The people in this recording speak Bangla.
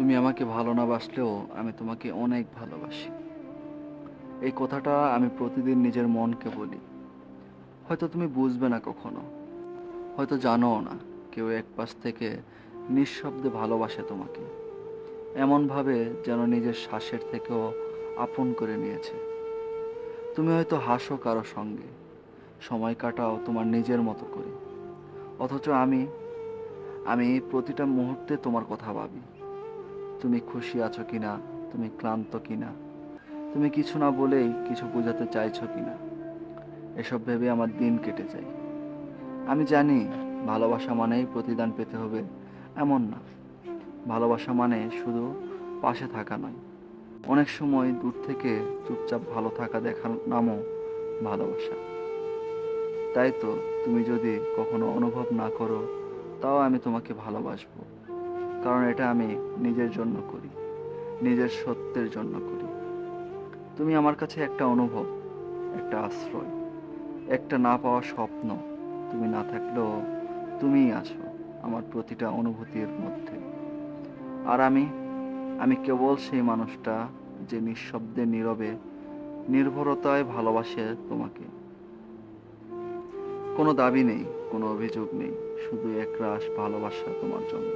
তুমি আমাকে ভালো না বাসলেও আমি তোমাকে অনেক ভালোবাসি। এই কথাটা আমি প্রতিদিন নিজের মনকে বলি। হয়তো তুমি বুঝবে না কখনো। হয়তো জানোও না কেউ এক পাশ থেকে নিঃশব্দে ভালোবাসে তোমাকে। এমনভাবে যেন নিজের শ্বাসের থেকেও আপন করে নিয়েছে। তুমি হয়তো হাসো কারও সঙ্গে। সময় কাটাও তোমার নিজের মতো করে। অথচ আমি আমি প্রতিটা মুহূর্তে তোমার কথা ভাবি। তুমি খুশি আছো কিনা? তুমি ক্লান্ত কিনা? তুমি কিছু না বলেই কিছু বোঝাতে চাইছো কিনা? এসব ভেবে আমার দিন কেটে যায়। আমি জানি ভালোবাসা মানেই প্রতিদান পেতে হবে, এমন না। ভালোবাসা মানে শুধু পাশে থাকা নয়। অনেক সময় দূর থেকে চুপচাপ ভালো থাকা দেখার নামও ভালোবাসা। তাই তো তুমি যদি কখনো অনুভব না করো, তাও আমি তোমাকে ভালোবাসবো। কারণ এটা আমি নিজের জন্য করি, নিজের সত্যের জন্য করি। তুমি আমার কাছে একটা অনুভব, একটা আশ্রয়, একটা না পাওয়া স্বপ্ন তুমি না থাকলেও তুমিই আছো আমার প্রতিটা অনুভূতির মধ্যে। আর আমি আমি কেবল সেই মানুষটা যে নিঃশব্দে নীরবে, নির্ভরতায় ভালোবাসে তোমাকে। কোনো দাবি নেই, কোনো অভিযোগ নেই, শুধু একরাশ ভালোবাসা তোমার জন্য।